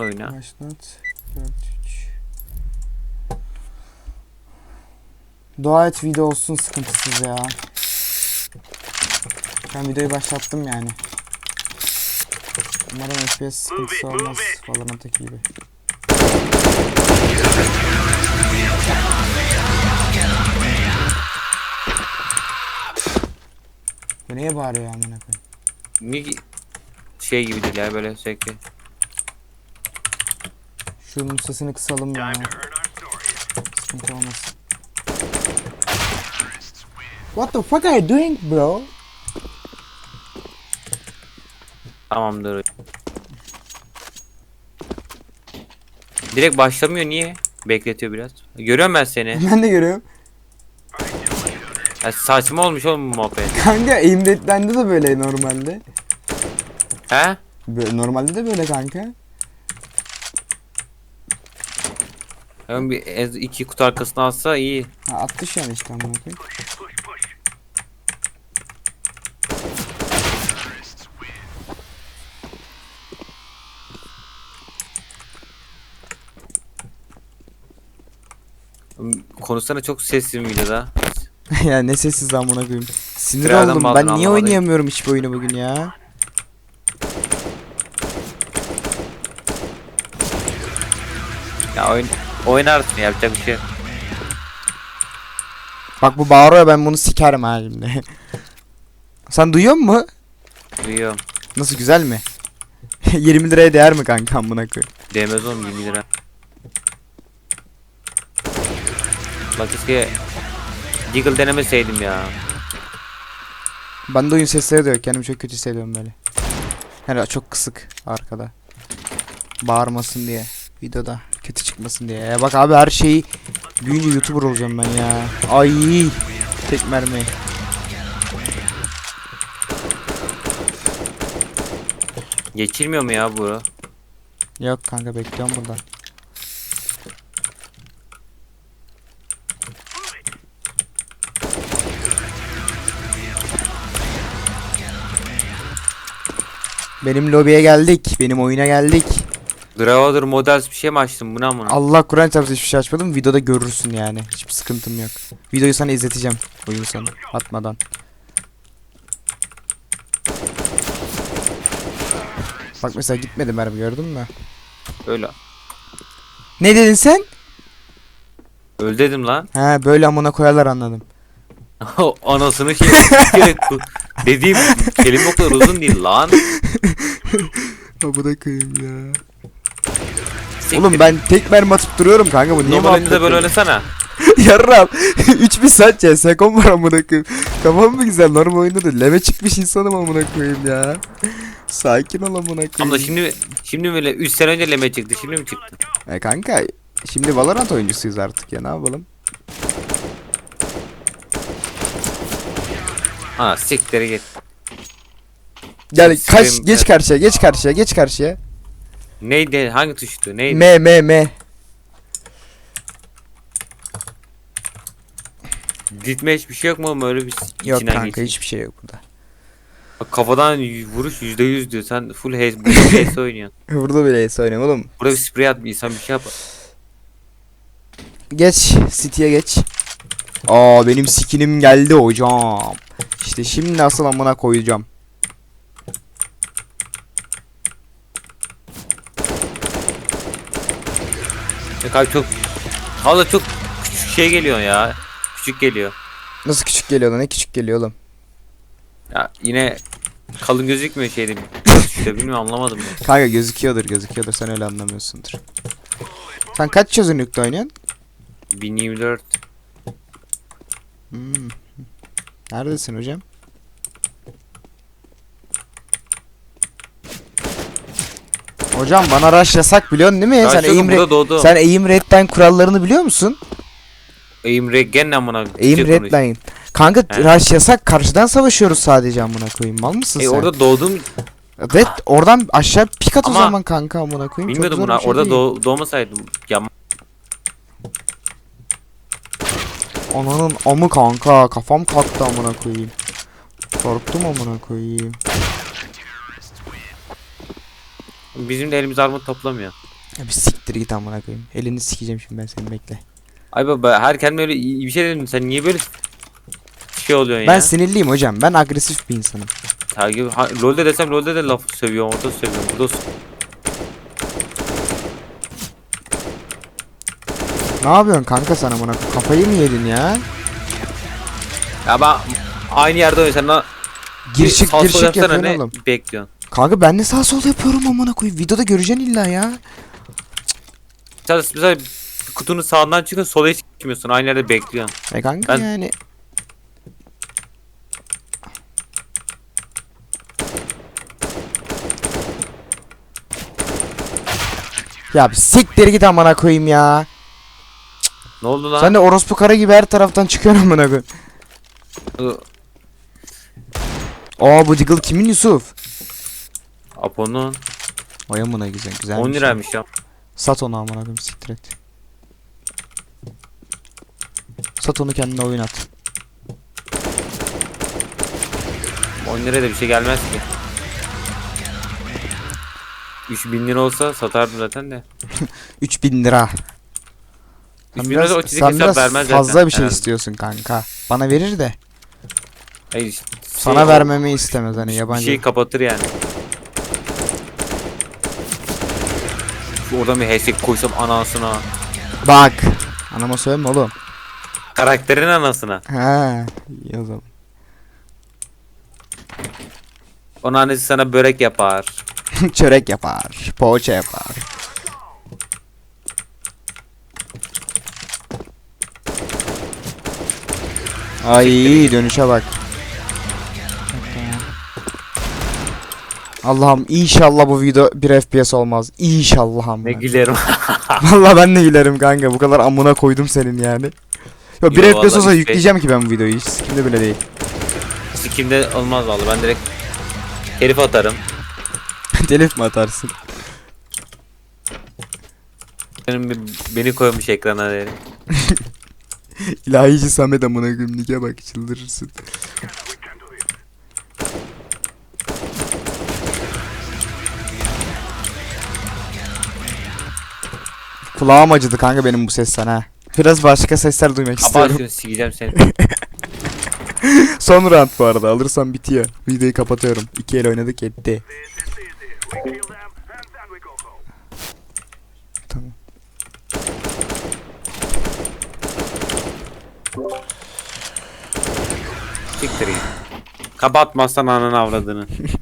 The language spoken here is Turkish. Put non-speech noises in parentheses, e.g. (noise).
oyna. Başlat. 4 3. Dua et video olsun sıkıntısız ya. Ben videoyu başlattım yani. Umarım FPS sıkıntısı olmaz Valorant'taki gibi. Bu niye bağırıyor ya amına koyayım? Mi şey gibi değil ya böyle sürekli. Şunun sesini kısalım ya. Sıkıntı olmasın. What the fuck are you doing bro? Tamamdır. Direkt başlamıyor niye? Bekletiyor biraz. Görüyorum ben seni. (laughs) Ben de görüyorum. Ya saçma olmuş oğlum bu muhabbet. Kanka aim rate'lende de böyle normalde. He? Böyle, normalde de böyle kanka. Yani bir ez- iki kutu arkasına alsa iyi. Ha, attı şu an işte amına koyayım. Konuşsana çok sesli bir videoda. (laughs) ya ne sessiz amına koyayım. Sinir Birazdan oldum. bağladın, Ben niye anlamadım. oynayamıyorum hiçbir oyunu bugün ya? Ya oyun oynarsın yapacak bir şey. yok. Bak bu bağırıyor ben bunu sikerim ha şimdi. (laughs) Sen duyuyor musun? Duyuyorum. Nasıl güzel mi? (laughs) 20 liraya değer mi kanka amına koyayım? Değmez oğlum 20 lira. Bak keşke Deagle denemeseydim ya. Bende oyun sesleri de yok. Kendimi çok kötü hissediyorum böyle. Yani çok kısık arkada. Bağırmasın diye. Videoda kötü çıkmasın diye. Bak abi her şeyi büyüyünce YouTuber olacağım ben ya. Ay tek mermi. Geçirmiyor mu ya bu? Yok kanka bekliyorum burada. Benim lobiye geldik. Benim oyuna geldik. Gravadır Models bir şey mi açtın buna mı? Allah Kur'an çarpsın hiçbir şey açmadım. Videoda görürsün yani. Hiçbir sıkıntım yok. Videoyu sana izleteceğim. Oyun sonu. Atmadan. Bak mesela gitmedi mermi gördün mü? Öyle. Ne dedin sen? Öl dedim lan. He böyle amına koyarlar anladım. (laughs) Anasını şey. Bu- Dediğim kelime o kadar uzun değil lan. (laughs) Amına koyayım ya. Siktir. Oğlum ben tek mermi atıp duruyorum kanka bu niye Normal oyunda da böyle oynasana. (laughs) Yarram. (laughs) 3000 saat CSGO var amına koyayım. Kafam mı güzel normal oyunda da leve çıkmış insanım amına koyayım ya. (laughs) Sakin ol amına koyayım. Ama şimdi şimdi böyle 3 sene önce leme çıktı. Şimdi mi çıktı? E kanka şimdi Valorant oyuncusuyuz artık ya ne yapalım? Ha siktir git. Yani kaç Stream- geç karşıya geç karşıya geç karşıya. Neydi? Hangi tuştu? Neydi? M M M. Gitme hiçbir şey yok mu oğlum öyle bir Yok içinden kanka geçeyim. hiçbir şey yok burada. Bak Kafadan y- vuruş %100 diyor. Sen full haze, bu haze oynuyorsun. Burada bile ace oynuyorum oğlum. Burada bir sprey at bir insan bir şey yap. Geç City'ye geç. Aa benim skinim geldi hocam. İşte şimdi asıl amına koyacağım. Yok abi çok Hala çok küçük şey geliyor ya. Küçük geliyor. Nasıl küçük geliyor lan ne küçük geliyor oğlum. Ya yine kalın gözükmüyor şeyde. İşte (laughs) bilmiyorum anlamadım ben. Kanka gözüküyordur gözüküyordur sen öyle anlamıyorsundur. Sen kaç çözünürlükte oynuyorsun? 1024 Hmm. Neredesin hocam? Hocam bana rush yasak biliyorsun değil mi? Ya sen çok aim, burada doğdu. sen aim rate'den kurallarını biliyor musun? Aim regen amına. Aim rate'den. Kanka He. rush yasak karşıdan savaşıyoruz sadece amına koyayım. Mal mısın E sen? orada doğdum. Evet oradan aşağı pik at o Ama zaman kanka amına koyayım. Bilmiyordum buna. şey orada değil. doğ, doğmasaydım. Ya Ananın amı kanka kafam kalktı amına koyayım. Korktum amına koyayım. Bizim de elimiz armut toplamıyor. Ya bir siktir git amına koyayım. Elini sikeceğim şimdi ben seni bekle. Ay baba her kendime öyle iyi bir şey dedim. Sen niye böyle şey oluyorsun Ben ya? sinirliyim hocam. Ben agresif bir insanım. Takip, ha, LoL'de desem LoL'de de laf sövüyorum, orada sövüyorum, burada Ne yapıyorsun kanka sen amına koyayım? Kafayı mı yedin ya? Ya ben aynı yerde oynuyorum. Sen lan Gir çık gir çık yapsana, yapıyorsun oğlum. bekliyorsun? Kanka ben de sağ sol yapıyorum amına koyayım. Videoda göreceksin illa ya. Sen mesela kutunun sağından çıkıyorsun sola hiç gitmiyorsun. Aynı yerde bekliyorsun. E kanka Ben- yani. Ya bir siktir git amına koyayım ya. Ne oldu lan? Sen de orospu kara gibi her taraftan çıkıyorsun amına koyayım. Aa bu Diggle kimin Yusuf? Apo'nun Vay amına güzel güzel. 10 liraymış ya. Sat onu amına koyayım siktir et. Sat onu kendine oyun at. 10 liraya da bir şey gelmez ki. 3000 lira olsa satardım zaten de. (laughs) 3000 lira. Sen 3000 biraz, lira o çizik sen hesap biraz vermez zaten. fazla bir şey herhalde. istiyorsun kanka. Bana verir de. Hayır, işte Sana şey, vermemi istemez hani Bir yabancı. şey kapatır yani. Orada bir hashtag koysam anasına. Bak. Anama söyleme oğlum. Karakterin anasına. Ha, iyi o zaman. Onun annesi sana börek yapar. (laughs) Çörek yapar. Poğaça yapar. Ay dönüşe bak. Allah'ım inşallah bu video 1 FPS olmaz. İnşallah Ne amına. gülerim. (laughs) Vallahi ben de gülerim kanka. Bu kadar amına koydum senin yani. Yo 1 Yo, FPS olsa hiç yükleyeceğim ki ben bu videoyu. Hiç sikimde bile değil. Sikimde olmaz vallahi ben direkt herif atarım. (laughs) Telif mi atarsın? Benim bir- beni koymuş ekrana derim. (laughs) İlahici Samet amına Nike bak çıldırırsın. Kulağım acıdı kanka benim bu sesten ha. Biraz başka sesler duymak Kapat istiyorum. şunu sikeceğim seni. (laughs) Son round bu arada alırsam bitiyor. Videoyu kapatıyorum. İki el oynadık etti. Tamam. Siktir git. Kapatmazsan ananı avradını. (laughs)